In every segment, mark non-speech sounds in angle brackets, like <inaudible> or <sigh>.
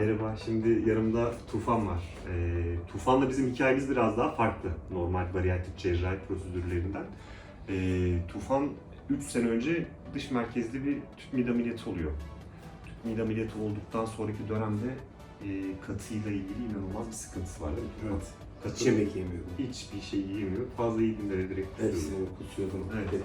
Merhaba, şimdi yanımda Tufan var. Ee, Tufan'la bizim hikayemiz biraz daha farklı normal bariyatrik cerrahi prosedürlerinden. Ee, Tufan 3 sene önce dış merkezli bir tüp mide ameliyatı oluyor. Tüp mide ameliyatı olduktan sonraki dönemde e, katıyla ilgili inanılmaz bir sıkıntısı var değil mi? Evet. Katı Hiç yemek yemiyordum. hiçbir şey yiyemiyor. Fazla yediğinde direkt kusuyor. Hepsini kusuyordum. Evet.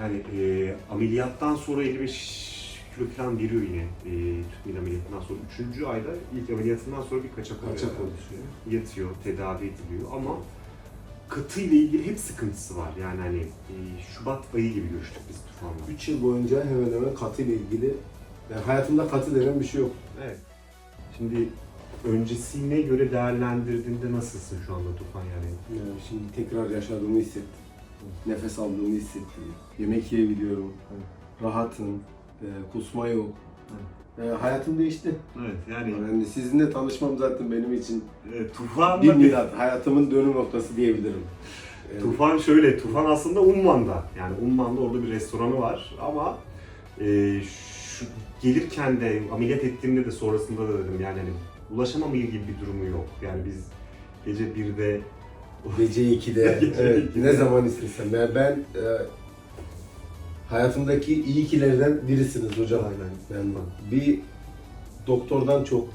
Yani e, ameliyattan sonra 55 kilo falan veriyor yine e, tüp ameliyatından sonra. Üçüncü ayda ilk ameliyatından sonra bir kaçak oluyor. Kaçak oluşuyor. Yatıyor, tedavi ediliyor ama katı ile ilgili hep sıkıntısı var. Yani hani e, Şubat ayı gibi görüştük biz Tufan'la. 3 yıl boyunca hemen hemen katı ile ilgili yani hayatımda katı denen bir şey yok. Evet. Şimdi öncesine göre değerlendirdiğinde nasılsın şu anda Tufan yani? Yani şimdi tekrar yaşadığımı hissettim. Nefes aldığımı hissettim. Yemek yiyebiliyorum. Rahatım. E, kusma yok. E, hayatım değişti. Evet yani Yani sizinle tanışmam zaten benim için e, Tufan'la bir bir milat. Hayatımın dönüm noktası diyebilirim. Yani Tufan şöyle, Tufan aslında Umman'da. Yani Umman'da orada bir restoranı var ama e, şu, gelirken de ameliyat ettiğimde de sonrasında da dedim yani hani ulaşamamaya gibi bir durumu yok. Yani biz gece 1'de Gece 2'de, <laughs> Gece evet, 2'de. ne zaman istesem. Yani ben e, hayatımdaki iyi kilerden birisiniz hocam. Aynen. Yani bir doktordan çok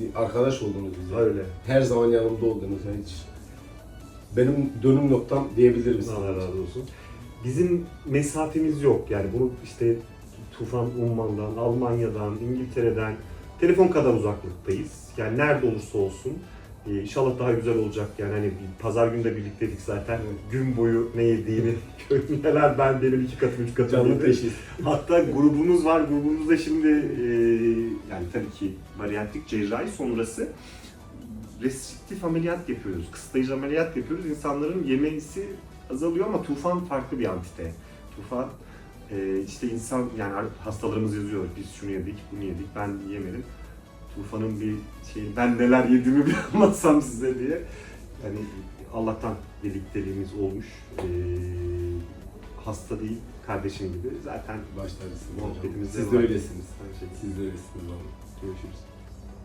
bir arkadaş oldunuz bize. öyle. Her zaman yanımda oldunuz. Yani hiç benim dönüm noktam diyebiliriz. Allah razı olsun. Bizim mesafemiz yok. Yani bunu işte Tufan Umman'dan, Almanya'dan, İngiltere'den telefon kadar uzaklıktayız. Yani nerede olursa olsun e, inşallah daha güzel olacak. Yani hani bir pazar günü de birlikteydik zaten. Gün boyu ne yediğini, <laughs> neler ben benim iki katım, üç katım Canlı teşhis. Hatta grubumuz var. Grubumuzda şimdi e, yani tabii ki bariyatrik cerrahi sonrası restriktif ameliyat yapıyoruz. Kısıtlayıcı ameliyat yapıyoruz. İnsanların yemesi azalıyor ama Tufan farklı bir antite. Tufan e, işte insan yani hastalarımız yazıyor. Biz şunu yedik, bunu yedik. Ben yemedim. Tufan'ın bir şey, ben neler yediğimi <laughs> bir anlatsam size diye. Yani Allah'tan birlikteliğimiz olmuş. E, hasta değil, kardeşim gibi. Zaten hocam. Muhabbetimiz Siz de devam. öylesiniz. Aynı şekilde. Siz de öylesiniz. Görüşürüz.